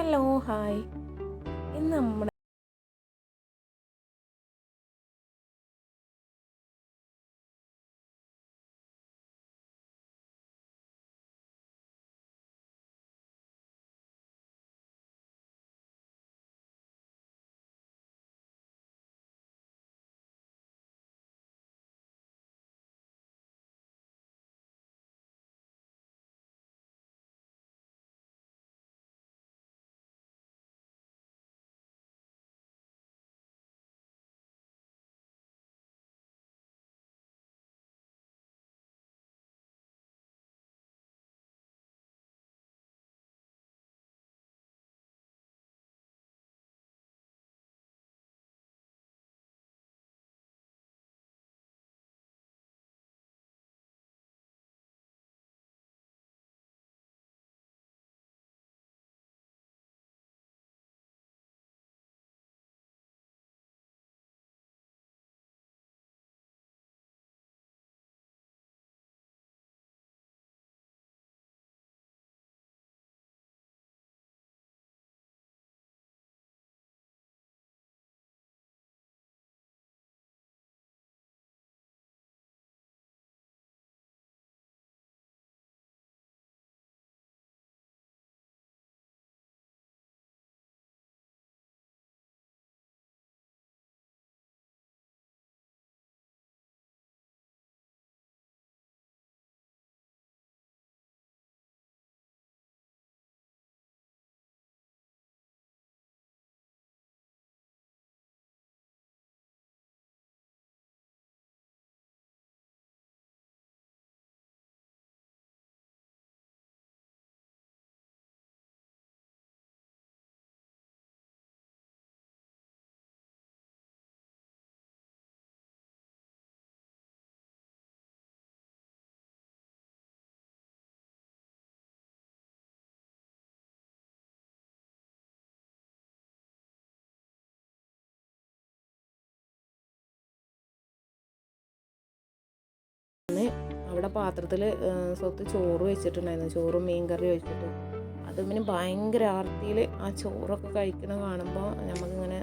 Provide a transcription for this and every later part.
Hello hi. ഇന്ന് നമ്മുടെ അവിടെ പാത്രത്തിൽ സ്വത്ത് ചോറ് വെച്ചിട്ടുണ്ടായിരുന്നു. ചോറും മീൻ കറി വെച്ചിട്ട്. അത് പിന്നെ ഭയങ്കര ആർത്തിയിൽ ആ ചോറൊക്കെ കഴിക്കണ കാണുമ്പോൾ നമുക്കിങ്ങനെ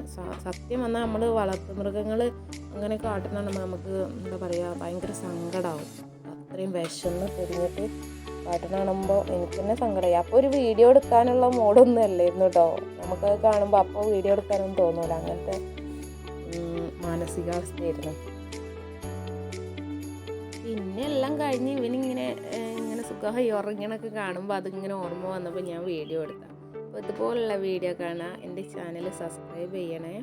സത്യം വന്നാൽ നമ്മൾ വളർത്തു മൃഗങ്ങൾ അങ്ങനെ കാട്ടുന്ന നമുക്ക് എന്താ പറയുക ഭയങ്കര സങ്കടമാവും അത്രയും വിശന്ന് പൊരിഞ്ഞിട്ട് കാട്ടുന്ന കാണുമ്പോൾ എനിക്ക് തന്നെ സങ്കടമായി അപ്പോൾ ഒരു വീഡിയോ എടുക്കാനുള്ള മോഡൊന്നും അല്ലായിരുന്നു കേട്ടോ നമുക്കത് കാണുമ്പോൾ അപ്പോൾ വീഡിയോ എടുക്കാനൊന്നും തോന്നില്ല അങ്ങനത്തെ മാനസികാവസ്ഥയായിരുന്നു. പിന്നെ എല്ലാം കഴിഞ്ഞ് ഇവനിങ്ങനെ ഇങ്ങനെ സുഖമായി ഉറങ്ങണൊക്കെ കാണുമ്പോൾ അതിങ്ങനെ ഓർമ്മ വന്നപ്പോൾ ഞാൻ വീഡിയോ എടുക്കാം അപ്പോൾ ഇതുപോലുള്ള വീഡിയോ കാണാൻ എന്റെ ചാനൽ സബ്സ്ക്രൈബ് ചെയ്യണേ.